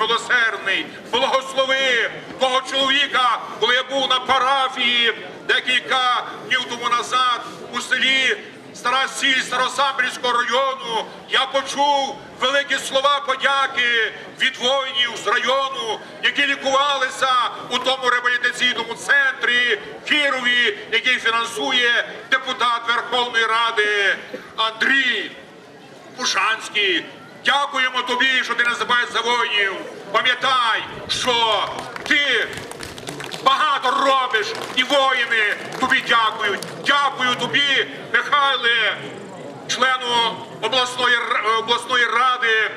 милосердний, благослови того чоловіка, коли я був на парафії декілька днів тому назад у селі Стара Сіль Старосамбірського району. Я почув великі слова подяки від воїнів з району, які лікувалися у тому реабілітаційному центрі Кірові, який фінансує депутат Верховної Ради Андрій. Пушанський, дякуємо тобі, що ти не забуваєш за воїнів. Пам'ятай, що ти багато робиш, і воїни тобі дякують. Дякую тобі, Михайле, члену обласної, обласної ради.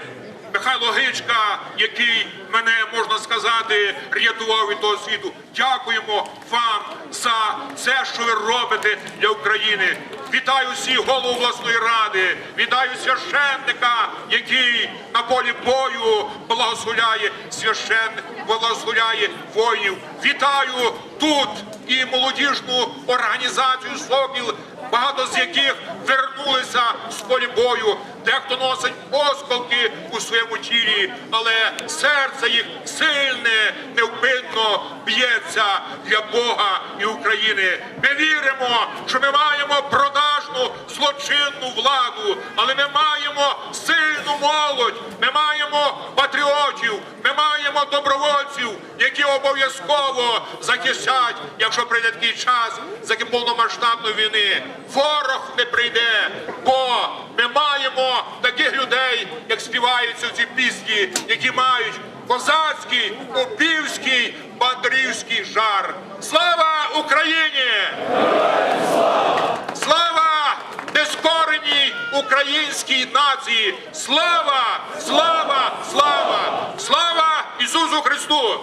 Михайло Гичка, який мене можна сказати, рятував від того світу. Дякуємо вам за це, що ви робите для України. Вітаю всіх голову обласної ради, вітаю священника, який на полі бою благословляє священ, благословляє воїнів. Вітаю тут і молодіжну організацію Сокіл, багато з яких вернулися з полі бою. Дехто носить осколки у своєму тілі, але серце їх сильне, невпинно б'ється для Бога і України. Ми віримо, що ми маємо продажну злочинну владу, але ми маємо сильну молодь, ми маємо патріотів, ми маємо добровольців, які обов'язково захищать, якщо прийде такий час за повномасштабної війни. Ворог не прийде, бо ми маємо співаються ці пісні, які мають козацький, опівський, бандрівський жар. Слава Україні! Слава нескореній українській нації! Слава! Слава! Слава! Слава Ісусу Христу!